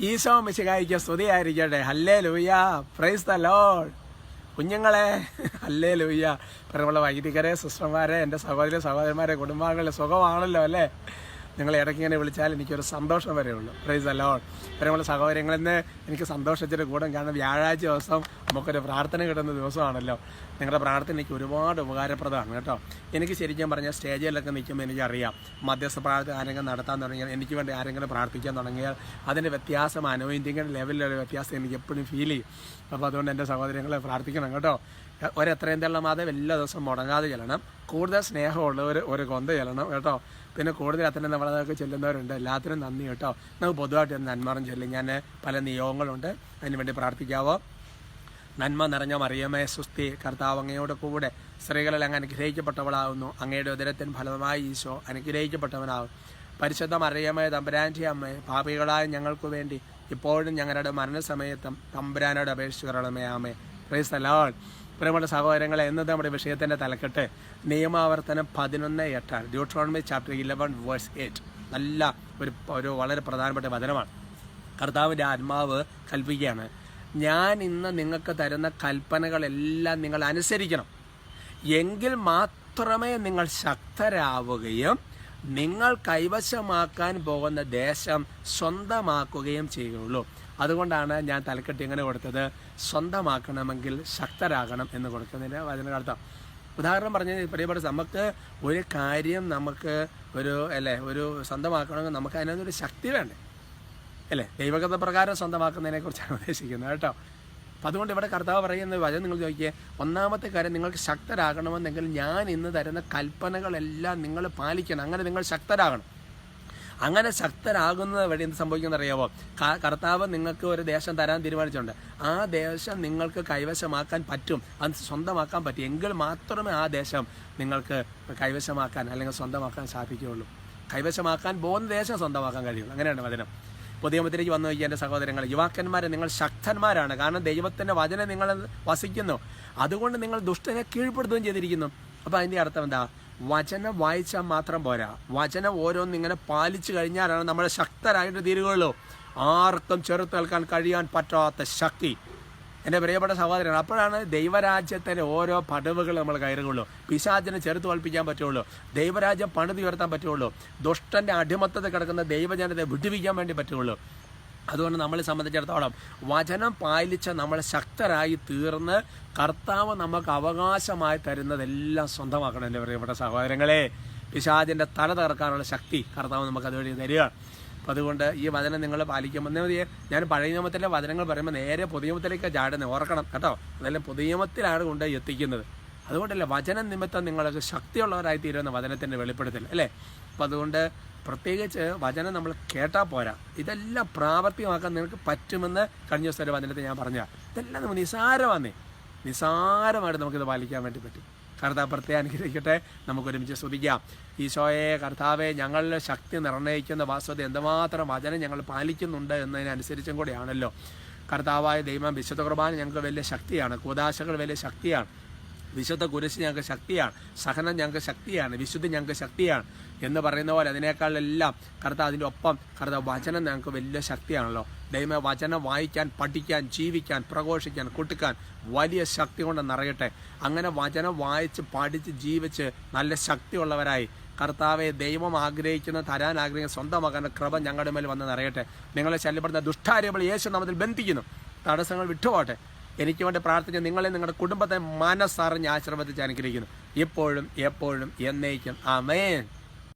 ഈശോ മിശികായിക്ക് സ്തുതിയായിരിക്കട്ടെ. ഹല്ലേ ലൂയ്യ പ്രൈസ് ദ ലോഡ് കുഞ്ഞുങ്ങളെ ഹല്ലേ ലൂയ്യ പ്രിയമുള്ള വൈദികരെ സിസ്റ്റർമാരെ എന്റെ സഹോദര സഹോദരന്മാരെ കുടുംബാംഗങ്ങളെ സുഖമാണല്ലോ അല്ലേ? നിങ്ങൾ ഇടയ്ക്ക് ഇങ്ങനെ വിളിച്ചാൽ എനിക്കൊരു സന്തോഷം വരെ ഉള്ളൂ പ്രൈസ് അലോൺ പരമുള്ള സഹോദരങ്ങളിൽ നിന്ന് എനിക്ക് സന്തോഷത്തിന്റെ കൂടും. കാരണം വ്യാഴാഴ്ച ദിവസം നമുക്കൊരു പ്രാർത്ഥന കിട്ടുന്ന ദിവസമാണല്ലോ. നിങ്ങളുടെ പ്രാർത്ഥന എനിക്ക് ഒരുപാട് ഉപകാരപ്രദമാണ് കേട്ടോ. എനിക്ക് ശരിക്കും പറഞ്ഞാൽ സ്റ്റേജിലൊക്കെ നിൽക്കുമ്പോൾ എനിക്കറിയാം. മധ്യസ്ഥ പ്രാർത്ഥന ആരെങ്കിലും നടത്താൻ തുടങ്ങിയാൽ എനിക്ക് വേണ്ടി ആരെങ്കിലും പ്രാർത്ഥിക്കാൻ തുടങ്ങിയാൽ അതിന്റെ വ്യത്യാസം അനോയിന്റിങ്ങിന്റെ ലെവലിലൊരു വ്യത്യാസം എനിക്ക് എപ്പോഴും ഫീൽ ചെയ്യും. അപ്പോൾ അതുകൊണ്ട് എന്റെ സഹോദരങ്ങളെ പ്രാർത്ഥിക്കണം കേട്ടോ. ഒരെത്രയും തള്ളമാതെ മാതം എല്ലാ ദിവസവും മുടങ്ങാതെ ചെല്ലണം. കൂടുതൽ സ്നേഹമുള്ളവർ ഒരു കൊന്ത ചെല്ലണം കേട്ടോ. പിന്നെ കൂടുതൽ അത്തരം നമ്മളതൊക്കെ ചെല്ലുന്നവരുണ്ട്. എല്ലാത്തിനും നന്ദി കേട്ടോ. നമുക്ക് പൊതുവായിട്ട് നന്മറും ചൊല്ലും. ഞാൻ പല നിയോഗങ്ങളുണ്ട്. അതിന് വേണ്ടി പ്രാർത്ഥിക്കാവോ? നന്മ നിറഞ്ഞ മറിയമേ സുസ്തി കർത്താവ് അങ്ങയോട് കൂടെ സ്ത്രീകളിൽ അങ്ങ് അനുഗ്രഹിക്കപ്പെട്ടവളാകുന്നു അങ്ങയുടെ ഉദരത്തിന് ഫലമായി ഈശോ അനുഗ്രഹിക്കപ്പെട്ടവനാകും പരിശുദ്ധ മറിയമേ തമ്പുരാന്റെ അമ്മയെ പാപികളായ ഞങ്ങൾക്ക് വേണ്ടി ഇപ്പോഴും ഞങ്ങളുടെ മരണസമയത്തും തമ്പുരാനോട് അപേക്ഷിക്കണമേ ആമേ പ്രൈസ് അലോൾ പ്രിയമുള്ള സഹോദരങ്ങളെ എന്നത് നമ്മുടെ വിഷയത്തിന്റെ തലക്കെട്ട് നിയമാവർത്തനം പതിനൊന്ന് എട്ടാണ്. Deuteronomy chapter eleven verse eight നല്ല ഒരു ഒരു വളരെ പ്രധാനപ്പെട്ട വചനമാണ്. കർത്താവിന്റെ ആത്മാവ് കൽപ്പിക്കുകയാണ്. ഞാൻ ഇന്ന് നിങ്ങൾക്ക് തരുന്ന കൽപ്പനകളെല്ലാം നിങ്ങൾ അനുസരിക്കണം. എങ്കിൽ മാത്രമേ നിങ്ങൾ ശക്തരാവുകയും നിങ്ങൾ കൈവശമാക്കാൻ പോകുന്ന ദേശം സ്വന്തമാക്കുകയും ചെയ്യുകയുള്ളൂ അതുകൊണ്ടാണ് ഞാൻ തലക്കെട്ട് എങ്ങനെ കൊടുത്തത്? സ്വന്തമാക്കണമെങ്കിൽ ശക്തരാകണം എന്ന് കൊടുക്കുന്നതിന്റെ വചന അർത്ഥം ഉദാഹരണം പറഞ്ഞ പ്രിയപ്പെട്ട നമുക്ക് ഒരു കാര്യം നമുക്ക് ഒരു അല്ലേ ഒരു സ്വന്തമാക്കണമെങ്കിൽ നമുക്ക് അതിനൊരു ശക്തി വേണ്ടേ? അല്ലേ? ദൈവകഥ പ്രകാരം സ്വന്തമാക്കുന്നതിനെ കുറിച്ചാണ് ഉദ്ദേശിക്കുന്നത് കേട്ടോ. അപ്പം അതുകൊണ്ട് ഇവിടെ കർത്താവ് പറയുന്ന വചനം നിങ്ങൾ ചോദിക്കുക ഒന്നാമത്തെ കാര്യം നിങ്ങൾക്ക് ശക്തരാകണമെന്നെങ്കിൽ ഞാൻ ഇന്ന് തരുന്ന കൽപ്പനകളെല്ലാം നിങ്ങൾ പാലിക്കണം. അങ്ങനെ നിങ്ങൾ ശക്തരാകണം. അങ്ങനെ ശക്തരാകുന്നത് വഴി എന്ത് സംഭവിക്കുന്നത് അറിയാമോ കർത്താവ് നിങ്ങൾക്ക് ഒരു ദേശം തരാൻ തീരുമാനിച്ചിട്ടുണ്ട്. ആ ദേശം നിങ്ങൾക്ക് കൈവശമാക്കാൻ പറ്റും. അത് സ്വന്തമാക്കാൻ പറ്റും. എങ്കിൽ മാത്രമേ ആ ദേശം നിങ്ങൾക്ക് കൈവശമാക്കാൻ അല്ലെങ്കിൽ സ്വന്തമാക്കാൻ സാധിക്കുകയുള്ളൂ. കൈവശമാക്കാൻ പോകുന്ന ദേശം സ്വന്തമാക്കാൻ കഴിയുള്ളൂ. അങ്ങനെയാണ് വചനം. പുതിയ വന്നു നോക്കിയ എന്റെ സഹോദരങ്ങൾ യുവാക്കന്മാരെ നിങ്ങൾ ശക്തന്മാരാണ്. കാരണം ദൈവത്തിന്റെ വചനം നിങ്ങൾ വസിക്കുന്നു. അതുകൊണ്ട് നിങ്ങൾ ദുഷ്ടനെ കീഴ്പ്പെടുത്തുകയും ചെയ്തിരിക്കുന്നു. അപ്പോൾ അതിന്റെ അർത്ഥം എന്താ? വചനം വായിച്ചാൽ മാത്രം പോരാ. വചനം ഓരോന്നും ഇങ്ങനെ പാലിച്ചു കഴിഞ്ഞാലാണ് നമ്മൾ ശക്തരായിട്ട് തീരുകയുള്ളൂ. ആർക്കും ചെറുത്തേൽക്കാൻ കഴിയാൻ പറ്റാത്ത ശക്തി. എന്റെ പ്രിയപ്പെട്ട സഹോദരൻ അപ്പോഴാണ് ദൈവരാജ്യത്തിന്റെ ഓരോ പടവുകൾ നമ്മൾ കയറുകയുള്ളൂ. പിശാചിനെ ചെറുത്ത് തോൽപ്പിക്കാൻ പറ്റുള്ളൂ ദൈവരാജ്യം പണിത് ഉയർത്താൻ പറ്റുള്ളൂ ദുഷ്ടന്റെ അടിമത്തത്തിൽ കിടക്കുന്ന ദൈവജനത്തെ വിടുവിക്കാൻ വേണ്ടി പറ്റുള്ളൂ അതുകൊണ്ട് നമ്മളെ സംബന്ധിച്ചിടത്തോളം വചനം പാലിച്ച നമ്മൾ ശക്തരായി തീർന്ന് കർത്താവ് നമുക്ക് അവകാശമായി തരുന്നതെല്ലാം സ്വന്തമാക്കണം എന്റെ പ്രിയപ്പെട്ട സഹോദരങ്ങളെ. പിശാദിന്റെ തല തകർക്കാനുള്ള ശക്തി കർത്താവ് നമുക്ക് അതുവഴി തരിക. അപ്പം അതുകൊണ്ട് ഈ വചനം നിങ്ങൾ പാലിക്കുമ്പോൾ മതി ഞാൻ പഴയ നിയമത്തിലെ വചനങ്ങൾ പറയുമ്പോൾ നേരെ പുതിയമത്തിലേക്ക് ചാടുന്നത് ഓർക്കണം കേട്ടോ. അതെല്ലാം പുതിയമത്തിലാണ് കൊണ്ട് എത്തിക്കുന്നത്. അതുകൊണ്ടല്ലേ വചനം നിമിത്തം നിങ്ങൾക്ക് ശക്തിയുള്ളവരായി തീരുന്ന വചനത്തിന്റെ വെളിപ്പെടുത്തൽ അല്ലേ? അപ്പം അതുകൊണ്ട് പ്രത്യേകിച്ച് വചനം നമ്മൾ കേട്ടാൽ പോരാ. ഇതെല്ലാം പ്രാവർത്തികമാക്കാൻ നിങ്ങൾക്ക് പറ്റുമെന്ന് കഴിഞ്ഞ ദിവസം വചനത്തിൽ ഞാൻ പറഞ്ഞ ഇതെല്ലാം നമ്മൾ നിസാരമാന്നേ. നിസാരമായിട്ട് നമുക്കിത് പാലിക്കാൻ വേണ്ടി പറ്റും. കർത്താവ് പ്രത്യേകം അനുഗ്രഹിക്കട്ടെ. നമുക്ക് ഒരുമിച്ച് സ്തുതിക്കാം ഈശോയെ കർത്താവെ ഞങ്ങളുടെ ശക്തി നിർണയിക്കുന്ന വാസ്തവത എന്തുമാത്രം വചനം ഞങ്ങൾ പാലിക്കുന്നുണ്ട് എന്നതിനനുസരിച്ചും കൂടിയാണല്ലോ. കർത്താവായ ദൈവം വിശുദ്ധ കുർബാന ഞങ്ങൾക്ക് വലിയ ശക്തിയാണ്. കൂതാശകൾ വലിയ ശക്തിയാണ്. വിശുദ്ധ കുരിശ് ഞങ്ങൾക്ക് ശക്തിയാണ് സഹനം ഞങ്ങൾക്ക് ശക്തിയാണ് വിശുദ്ധി ഞങ്ങൾക്ക് ശക്തിയാണ് എന്ന് പറയുന്ന പോലെ അതിനേക്കാളെല്ലാം കറുത്ത അതിന്റെ ഒപ്പം കർത്താവ് വചനം ഞങ്ങൾക്ക് വലിയ ശക്തിയാണല്ലോ. ദൈവ വചനം വായിക്കാൻ പഠിക്കാൻ ജീവിക്കാൻ പ്രഘോഷിക്കാൻ കൂട്ടിക്കാൻ വലിയ ശക്തി കൊണ്ട് നിറയട്ടെ അങ്ങനെ വചനം വായിച്ച് പഠിച്ച് ജീവിച്ച് നല്ല ശക്തിയുള്ളവരായി. കർത്താവെ ദൈവം ആഗ്രഹിക്കുന്ന തരാൻ ആഗ്രഹിക്കുന്ന സ്വന്തം മകന്റെ കൃപ ഞങ്ങളുടെ മേൽ വന്ന് നിറയട്ടെ നിങ്ങളെ ശല്യപ്പെടുന്ന ദുഷ്ടാര്യങ്ങൾ യേശു നമ്മൾ ബന്ധിക്കുന്നു. തടസ്സങ്ങൾ വിട്ടുപോട്ടെ എനിക്ക് വേണ്ടി പ്രാർത്ഥിച്ച് നിങ്ങളെ നിങ്ങളുടെ കുടുംബത്തെ മനസ്സറിഞ്ഞ് ആശീർവദിച്ച് അനുഗ്രഹിക്കുന്നു. ഇപ്പോഴും എപ്പോഴും എന്നേക്കും. ആമേൻ.